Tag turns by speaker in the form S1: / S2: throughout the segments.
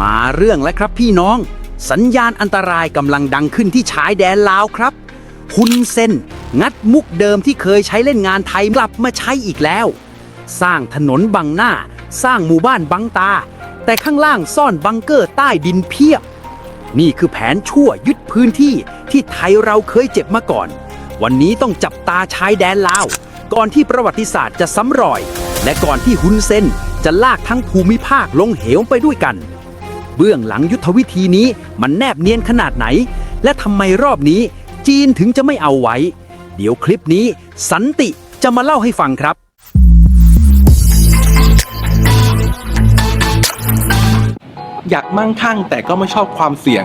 S1: มาเรื่องแล้วครับพี่น้อง สัญญาณอันตรายกำลังดังขึ้นที่ชายแดนลาวครับฮุนเซนงัดมุกเดิมที่เคยใช้เล่นงานไทยกลับมาใช้อีกแล้ว สร้างถนนบังหน้า สร้างหมู่บ้านบังตา แต่ข้างล่างซ่อนบังเกอร์ใต้ดินเพียบ นี่คือแผนชั่วยึดพื้นที่ที่ไทยเราเคยเจ็บมาก่อน วันนี้ต้องจับตาชายแดนลาว ก่อนที่ประวัติศาสตร์จะซ้ำรอย และก่อนที่ฮุนเซนจะลากทั้งภูมิภาคลงเหวไปด้วยกัน เบื้องหลังยุทธวิธีนี้มันแนบเนียนขนาดไหน และทำไมรอบนี้ จีนถึงจะไม่เอาไว้ เดี๋ยวคลิปนี้ สันติจะมาเล่าให้ฟังครับ
S2: อยากมั่งคั่งแต่ก็ไม่ชอบความเสี่ยง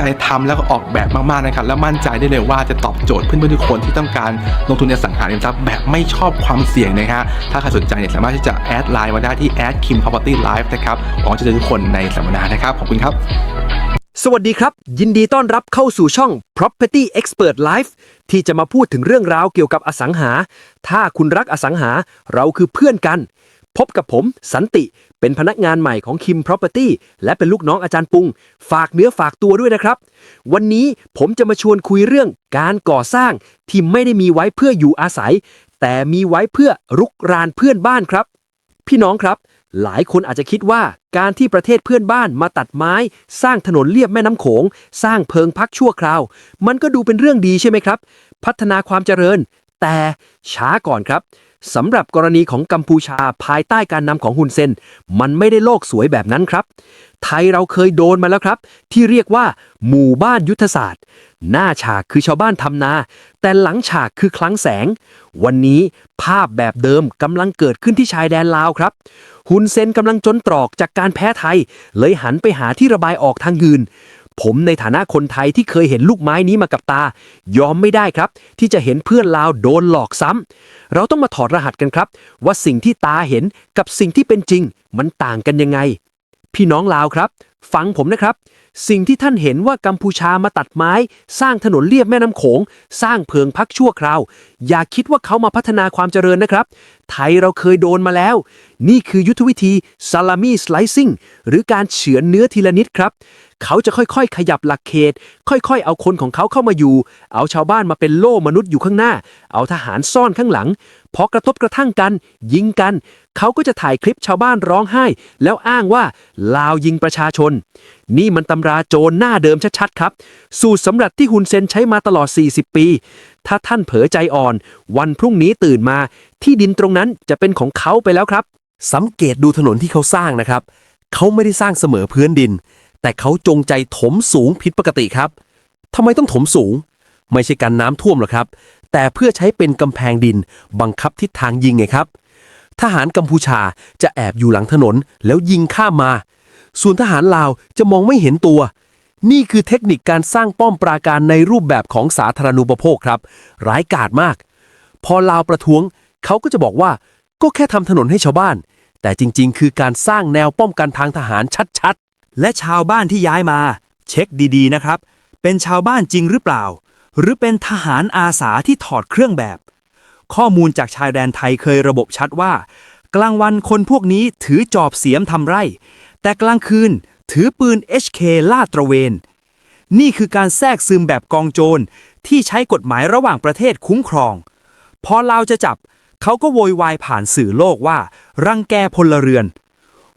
S2: ทำแล้วก็ออกแบบมากๆนะครับและมั่นใจได้เลยว่าจะตอบโจทย์เพื่อนๆทุกคนที่ต้องการลงทุนในอสังหาริมทรัพย์แบบไม่ชอบความเสี่ยงนะฮะถ้าใครสนใจเนี่ยสามารถที่จะแอดไลน์มาได้ที่ a d kim property live นะครับหวังจะเจอทุกคนในสัมมนานะครับขอบคุณครับ
S1: สวัสดีครับ ยินดีต้อนรับเข้าสู่ช่อง Property Expert Life ที่จะมาพูดถึงเรื่องราวเกี่ยวกับอสังหา ถ้าคุณรักอสังหาเราคือเพื่อนกัน พบกับผมสันติ เป็นพนักงานใหม่ของ Kim Property และเป็นลูกน้องอาจารย์ปุง ฝากเนื้อฝากตัวด้วยนะครับ วันนี้ผมจะมาชวนคุยเรื่องการก่อสร้างที่ไม่ได้มีไว้เพื่ออยู่อาศัย แต่มีไว้เพื่อรุกรานเพื่อนบ้านครับ พี่น้องครับ หลายคนอาจจะคิดว่าการที่ประเทศเพื่อนบ้านมาตัดไม้ สร้างถนนเลียบแม่น้ำโขง สร้างเพิงพักชั่วคราว มันก็ดูเป็นเรื่องดีใช่ไหมครับ พัฒนาความเจริญ แต่ช้าก่อนครับ สำหรับกรณีของกัมพูชาภายใต้การนำของฮุนเซน มันไม่ได้โลกสวยแบบนั้นครับ ไทยเราเคยโดนมาแล้วครับ ที่เรียกว่า หมู่บ้านยุทธศาสตร์ หน้าฉากคือชาวบ้านทำนา แต่หลังฉากคือคลังแสง วันนี้ภาพแบบเดิมกำลังเกิดขึ้นที่ชายแดนลาวครับฮุนเซนกำลังจนตรอกจากการแพ้ไทย เลยหันไปหาที่ระบายออกทางอื่น ผมในฐานะคนไทยที่เคยเห็นลูกไม้นี้มากับตา ยอมไม่ได้ครับ ที่จะเห็นเพื่อนลาวโดนหลอกซ้ำเราต้องมาถอดรหัสกันครับ ว่าสิ่งที่ตาเห็นกับสิ่งที่เป็นจริง มันต่างกันยังไง พี่น้องลาวครับ ฟังผมนะครับ สิ่งที่ท่านเห็นว่ากัมพูชามาตัดไม้ สร้างถนนเลียบแม่น้ำโขง สร้างเพิงพักชั่วคราว อย่าคิดว่าเขามาพัฒนาความเจริญนะครับ ไทยเราเคยโดนมาแล้ว นี่คือยุทธวิธีซาลามีสไลซิ่งหรือการเฉือนเนื้อทีละนิดครับ เขาจะค่อยๆ ขยับหลักเขต ค่อยๆ เอาคนของเขาเข้ามาอยู่ เอาชาวบ้านมาเป็นโล่มนุษย์อยู่ข้างหน้า เอาทหารซ่อนข้างหลังพอกระทบกระทั่งกัน ยิงกัน เขาก็จะถ่ายคลิปชาวบ้านร้องไห้ แล้วอ้างว่าลาวยิงประชาชนนี่มันตำราโจรหน้าเดิมชัดๆครับ สูตรสำหรับที่ฮุนเซนใช้มาตลอด 40 ปี ถ้าท่านเผลอใจอ่อน วันพรุ่งนี้ตื่นมา ที่ดินตรงนั้นจะเป็นของเขาไปแล้วครับ
S3: สังเกตดูถนนที่เขาสร้างนะครับ เขาไม่ได้สร้างเสมอพื้นดิน แต่เขาจงใจถมสูงผิดปกติครับทำไมต้องถมสูง ไม่ใช่การน้ำท่วมหรอกครับ แต่เพื่อใช้เป็นกำแพงดิน บังคับทิศทางยิงไงครับทหารกัมพูชาจะแอบอยู่หลังถนนแล้วยิงข้ามมา ส่วนทหารลาวจะมองไม่เห็นตัว นี่คือเทคนิคการสร้างป้อมปราการในรูปแบบของสาธารณูปโภคครับ ร้ายกาจมาก พอลาวประท้วง เขาก็จะบอกว่าก็แค่ทำถนนให้ชาวบ้าน แต่จริงๆ คือการสร้างแนวป้องกันทางทหารชัดๆ
S4: และชาวบ้านที่ย้ายมา เช็คดีๆนะครับ เป็นชาวบ้านจริงหรือเปล่า หรือเป็นทหารอาสาที่ถอดเครื่องแบบ ข้อมูลจากชายแดนไทยเคยระบบชัดว่า กลางวันคนพวกนี้ถือจอบเสียมทำไร่ แต่กลางคืนถือปืน HK ลาดตระเวน นี่คือการแทรกซึมแบบกองโจรที่ใช้กฎหมายระหว่างประเทศคุ้มครอง พอลาวจะจับ เขาก็โวยวายผ่านสื่อโลกว่า รังแกพลเรือน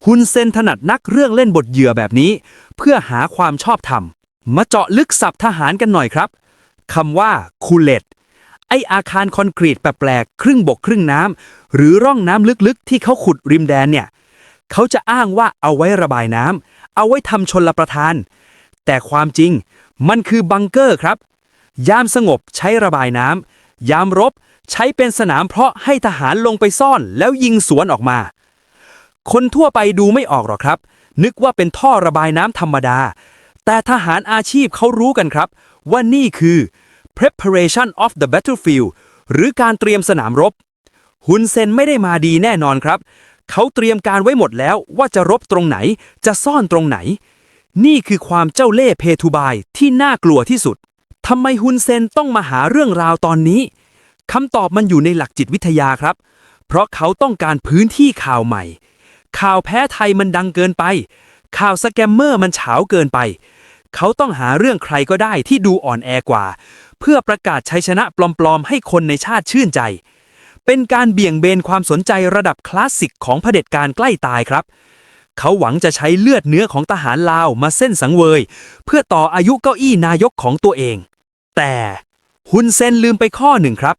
S4: ฮุนเซนถนัดนักเรื่องเล่นบทเหยื่อแบบนี้ เพื่อหาความชอบธรรม มาเจาะลึกศัพท์ทหารกันหน่อยครับคำว่าคูเลตไออาคารคอนกรีตแปลกๆครึ่งบกครึ่งน้ำหรือร่องน้ำลึกๆ ที่เขาขุดริมแดนเนี่ย เขาจะอ้างว่าเอาไว้ระบายน้ำเอาไว้ทำชนละประทาน แต่ความจริงมันคือบังเกอร์ครับ ยามสงบใช้ระบายน้ำยามรบใช้เป็นสนามเพาะให้ทหารลงไปซ่อนแล้วยิงสวนออกมา คนทั่วไปดูไม่ออกหรอกครับ นึกว่าเป็นท่อระบายน้ำธรรมดา แต่ทหารอาชีพเขารู้กันครับ ว่านี่คือ preparation of the battlefield หรือการเตรียมสนามรบ ฮุนเซนไม่ได้มาดีแน่นอนครับ เขาเตรียมการไว้หมดแล้วว่าจะรบตรงไหน จะซ่อนตรงไหน นี่คือความเจ้าเล่ห์เพทุบายที่น่ากลัวที่สุดทำไมฮุนเซนต้องมาหาเรื่องราวตอนนี้คำตอบมันอยู่ในหลักจิตวิทยาครับ เพราะเขาต้องการพื้นที่ข่าวใหม่ ข่าวแพ้ไทยมันดังเกินไป ข่าวสแกมเมอร์มันเฉาเกินไป เขาต้องหาเรื่องใครก็ได้ที่ดูอ่อนแอกว่า เพื่อประกาศชัยชนะปลอมๆ ให้คนในชาติชื่นใจ เป็นการเบี่ยงเบนความสนใจระดับคลาสสิกของเผด็จการใกล้ตายครับ เขาหวังจะใช้เลือดเนื้อของทหารลาวมาเส้นสังเวย เพื่อต่ออายุเก้าอี้นายกของตัวเอง แต่ฮุนเซนลืมไปข้อหนึ่งครับ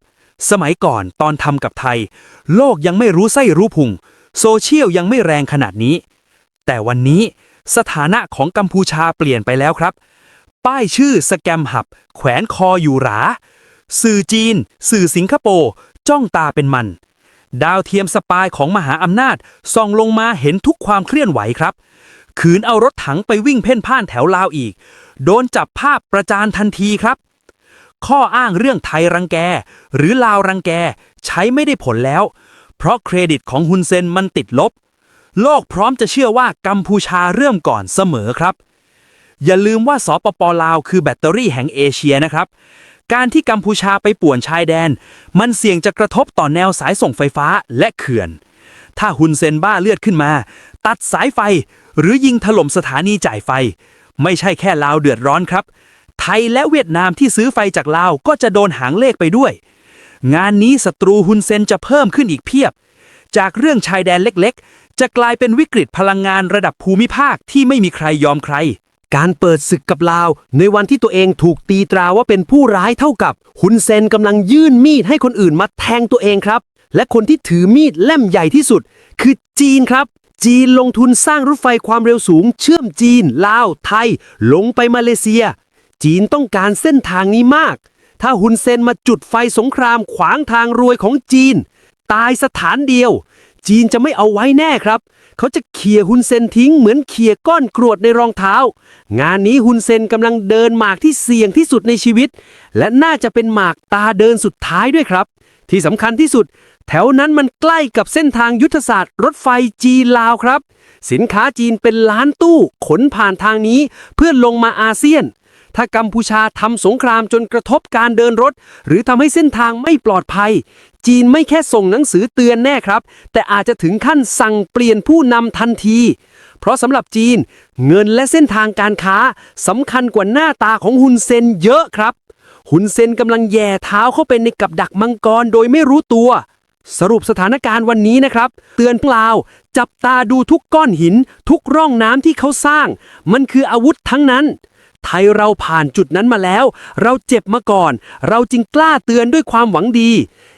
S4: สมัยก่อนตอนทำกับไทย โลกยังไม่รู้ไส้รู้พุง โซเชียลยังไม่แรงขนาดนี้ แต่วันนี้สถานะของกัมพูชาเปลี่ยนไปแล้วครับ ป้ายชื่อสแกมหับ แขวนคออยู่หรา สื่อจีน สื่อสิงคโปร์ จ้องตาเป็นมัน ดาวเทียมสปายของมหาอำนาจส่องลงมาเห็นทุกความเคลื่อนไหวครับ ขืนเอารถถังไปวิ่งเพ่นพ่านแถวลาวอีก โดนจับภาพประจานทันทีครับ ข้ออ้างเรื่องไทยรังแก หรือลาวรังแกใช้ไม่ได้ผลแล้ว เพราะเครดิตของฮุนเซนมันติดลบ โลกพร้อมจะเชื่อว่ากัมพูชาเริ่มก่อนเสมอครับอย่าลืมว่าสปปลาวคือแบตเตอรี่แห่งเอเชียนะครับ การที่กัมพูชาไปป่วนชายแดน มันเสี่ยงจะกระทบต่อแนวสายส่งไฟฟ้าและเขื่อน ถ้าฮุนเซนบ้าเลือดขึ้นมา ตัดสายไฟ หรือยิงถล่มสถานีจ่ายไฟ ไม่ใช่แค่ลาวเดือดร้อนครับ ไทยและเวียดนามที่ซื้อไฟจากลาวก็จะโดนหางเลขไปด้วย งานนี้ศัตรูฮุนเซนจะเพิ่มขึ้นอีกเพียบ จากเรื่องชายแดนเล็กๆ จะกลายเป็นวิกฤตพลังงานระดับภูมิภาคที่ไม่มีใครยอมใคร
S1: การเปิดศึกกับลาว ในวันที่ตัวเองถูกตีตราว่าเป็นผู้ร้ายเท่ากับฮุนเซนกำลังยื่นมีดให้คนอื่นมาแทงตัวเองครับ และคนที่ถือมีดเล่มใหญ่ที่สุด คือจีนครับ จีนลงทุนสร้างรถไฟความเร็วสูง เชื่อมจีน ลาว ไทย ลงไปมาเลเซีย จีนต้องการเส้นทางนี้มาก ถ้าฮุนเซนมาจุดไฟสงครามขวางทางรวยของจีน ตายสถานเดียว จีนจะไม่เอาไว้แน่ครับ เขาจะเขี่ยฮุนเซนทิ้งเหมือนเขี่ยก้อนกรวดในรองเท้า งานนี้ฮุนเซนกำลังเดินหมากที่เสี่ยงที่สุดในชีวิต และน่าจะเป็นหมากตาเดินสุดท้ายด้วยครับ ที่สำคัญที่สุด แถวนั้นมันใกล้กับเส้นทางยุทธศาสตร์ รถไฟจีนลาวครับ สินค้าจีนเป็นล้านตู้ ขนผ่านทางนี้เพื่อลงมาอาเซียน ถ้ากัมพูชาทำสงครามจนกระทบการเดินรถ หรือทำให้เส้นทางไม่ปลอดภัย จีนไม่แค่ส่งหนังสือเตือนแน่ครับ แต่อาจจะถึงขั้นสั่งเปลี่ยนผู้นำทันที เพราะสำหรับจีน เงินและเส้นทางการค้าสำคัญกว่าหน้าตาของฮุนเซนเยอะครับฮุนเซนกำลังแย่เท้าเข้าไปในกับดักมังกรโดยไม่รู้ตัวสรุปสถานการณ์วันนี้นะครับ เตือนพวกเราจับตาดูทุกก้อนหิน ทุกร่องน้ำที่เขาสร้าง มันคืออาวุธทั้งนั้น ไทยเราผ่านจุดนั้นมาแล้ว เราเจ็บมาก่อน เราจึงกล้าเตือนด้วยความหวังดี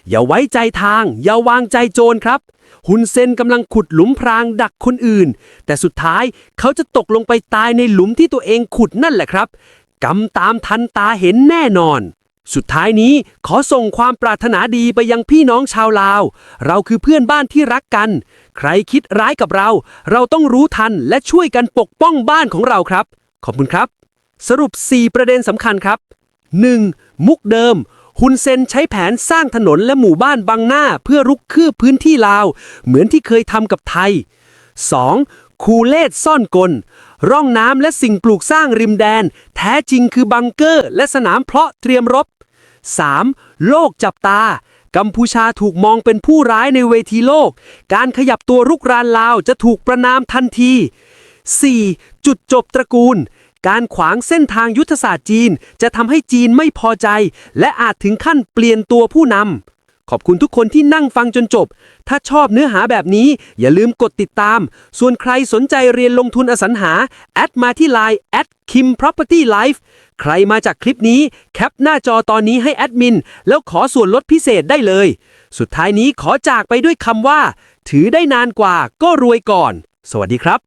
S1: อย่าไว้ใจทาง อย่าวางใจโจรครับฮุนเซนกำลังขุดหลุมพรางดักคนอื่น แต่สุดท้ายเขาจะตกลงไปตายในหลุมที่ตัวเองขุดนั่นแหละครับกำตามทันตาเห็นแน่นอน สุดท้ายนี้ขอส่งความปรารถนาดีไปยังพี่น้องชาวลาว เราคือเพื่อนบ้านที่รักกัน ใครคิดร้ายกับเรา เราต้องรู้ทันและช่วยกันปกป้องบ้านของเราครับ ขอบคุณครับ สรุป 4 ประเด็นสำคัญครับ 1. มุกเดิม ฮุนเซนใช้แผนสร้างถนนและหมู่บ้านบังหน้าเพื่อรุกคืบพื้นที่ลาว เหมือนที่เคยทำกับไทย 2. คูเลตซ่อนกล ร่องน้ำและสิ่งปลูกสร้างริมแดน แท้จริงคือบังเกอร์ และสนามเพาะเตรียมรบ 3. โลกจับตา กัมพูชาถูกมองเป็นผู้ร้ายในเวทีโลก การขยับตัวรุกรานลาวจะถูกประนามทันที 4. จุดจบตระกูล การขวางเส้นทางยุทธศาสตร์จีน จะทำให้จีนไม่พอใจ และอาจถึงขั้นเปลี่ยนตัวผู้นขอบคุณทุกคนที่นั่งฟังจนจบ ถ้าชอบเนื้อหาแบบนี้ อย่าลืมกดติดตาม ส่วนใครสนใจเรียนลงทุนอสังหา แอดมาที่ Line แอด Kim Property Life ใครมาจากคลิปนี้ แคปหน้าจอตอนนี้ให้แอดมิน แล้วขอส่วนลดพิเศษได้เลย สุดท้ายนี้ขอจากไปด้วยคำว่า ถือได้นานกว่าก็รวยก่อน สวัสดีครับ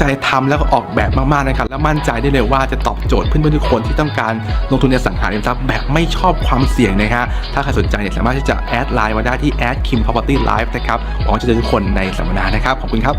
S2: ใจทำแล้วก็ออกแบบมากๆนะครับและมั่นใจได้เลยว่าจะตอบโจทย์เพื่อนๆทุกคนที่ต้องการลงทุนในสังหาริมทรัพย์แบบไม่ชอบความเสี่ยงนะฮะถ้าใครสนใจเนี่ยสามารถที่จะแอดไลน์มาได้ที่ a d kim property live นะครับหวังจะเจอทุกคนในสัมมนานะครับขอบคุณครับ